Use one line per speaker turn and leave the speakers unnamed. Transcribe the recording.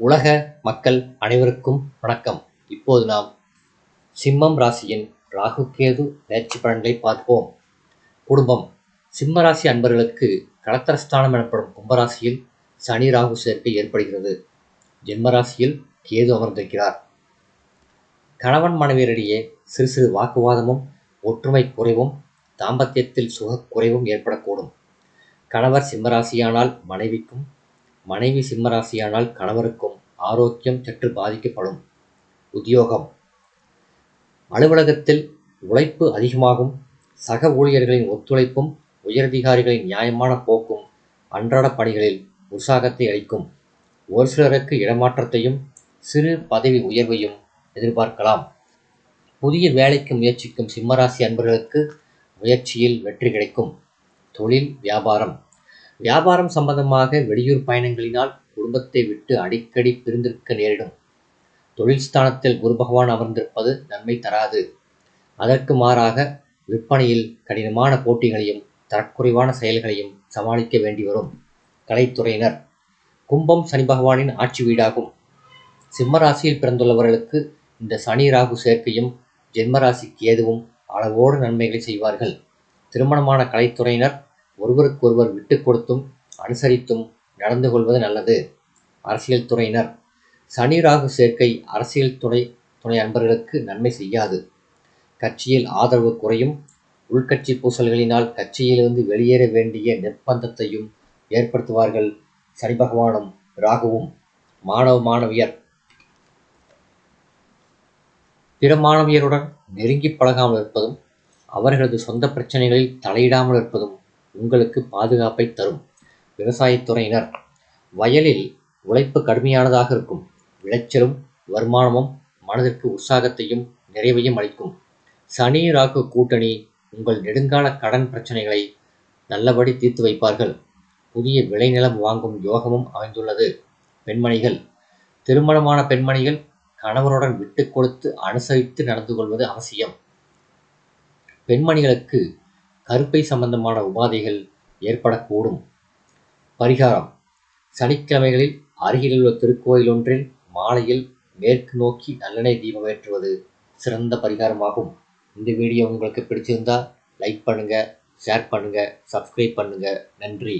உலக மக்கள் அனைவருக்கும் வணக்கம். இப்போது நாம் சிம்மம் ராசியின் ராகு கேது நேர்ச்சி பலன்களை பார்ப்போம். குடும்பம். சிம்ம ராசி அன்பர்களுக்கு களத்திரஸ்தானம் எனப்படும் கும்பராசியில் சனி ராகு சேர்க்கை ஏற்படுகிறது. ஜென்மராசியில் கேது அமர்ந்திருக்கிறார். கணவன் மனைவியரிடையே சிறு சிறு வாக்குவாதமும் ஒற்றுமை குறைவும் தாம்பத்தியத்தில் சுக குறைவும் ஏற்படக்கூடும். கணவர் சிம்மராசியானால் மனைவிக்கும் மனைவி சிம்மராசியானால் கணவருக்கும் ஆரோக்கியம் சற்று பாதிக்கப்படும். உத்தியோகம். அலுவலகத்தில் உழைப்பு அதிகமாகும். சக ஊழியர்களின் ஒத்துழைப்பும் உயரதிகாரிகளின் நியாயமான போக்கும் அன்றாட பணிகளில் உற்சாகத்தை அளிக்கும். ஒரு சிலருக்கு இடமாற்றத்தையும் சிறு பதவி உயர்வையும் எதிர்பார்க்கலாம். புதிய வேலைக்கு முயற்சிக்கும் சிம்மராசி அன்பர்களுக்கு முயற்சியில் வெற்றி கிடைக்கும். தொழில் வியாபாரம். வியாபாரம் சம்பந்தமாக வெளியூர் பயணங்களினால் குடும்பத்தை விட்டு அடிக்கடி பிரிந்திருக்க நேரிடும். தொழில் ஸ்தானத்தில் குரு பகவான் அமர்ந்திருப்பது நன்மை தராது. அதற்கு மாறாக விற்பனையில் கடினமான போட்டிகளையும் தரக்குறைவான செயல்களையும் சமாளிக்க வேண்டி வரும். கலைத்துறையினர் கும்பம் சனி பகவானின் ஆட்சி வீடாகும். சிம்மராசியில் பிறந்துள்ளவர்களுக்கு இந்த சனி ராகு சேர்க்கையும் ஜென்மராசிக்கு ஏதுவும் அளவோடு நன்மைகளை செய்வார்கள். திருமணமான கலைத்துறையினர் ஒருவருக்கொருவர் விட்டு கொடுத்தும் அனுசரித்தும் நடந்து கொள்வது நல்லது. அரசியல் துறையினர். சனி ராகு சேர்க்கை அரசியல் துணை துணை அன்பர்களுக்கு நன்மை செய்யாது. கட்சியில் ஆதரவு குறையும். உள்கட்சி பூசல்களினால் கட்சியிலிருந்து வெளியேற வேண்டிய நிர்பந்தத்தையும் ஏற்படுத்துவார்கள் சனி பகவானும் ராகுவும். மாணவ மாணவியர். பிற மாணவியருடன் நெருங்கி பழகாமல் இருப்பதும் அவர்களது சொந்த பிரச்சனைகளில் தலையிடாமல் இருப்பதும் உங்களுக்கு பாதுகாப்பை தரும். விவசாயத்துறையினர் வயலில் உழைப்பு கடுமையானதாக இருக்கும். விளைச்சலும் வருமானமும் மனதிற்கு உற்சாகத்தையும் நிறைவையும் அளிக்கும். சனி ராகு கூட்டணி உங்கள் நெடுங்கால கடன் பிரச்சனைகளை நல்லபடி தீர்த்து வைப்பார்கள். புதிய விளைநிலம் வாங்கும் யோகமும் அமைந்துள்ளது. பெண்மணிகள் திருமணமான பெண்மணிகள் கணவருடன் விட்டு கொடுத்து அனுசரித்து நடந்து கொள்வது அவசியம். பெண்மணிகளுக்கு கருப்பை சம்பந்தமான உபாதைகள் ஏற்படக்கூடும். பரிகாரம். சனிக்கிழமைகளில் அருகிலுள்ள திருக்கோயில் ஒன்றில் மாலையில் மேற்கு நோக்கி நல்லெண்ணெய் தீபம் ஏற்றுவது சிறந்த பரிகாரமாகும். இந்த வீடியோ உங்களுக்கு பிடிச்சிருந்தா லைக் பண்ணுங்கள் ஷேர் பண்ணுங்கள் சப்ஸ்கிரைப் பண்ணுங்கள் நன்றி.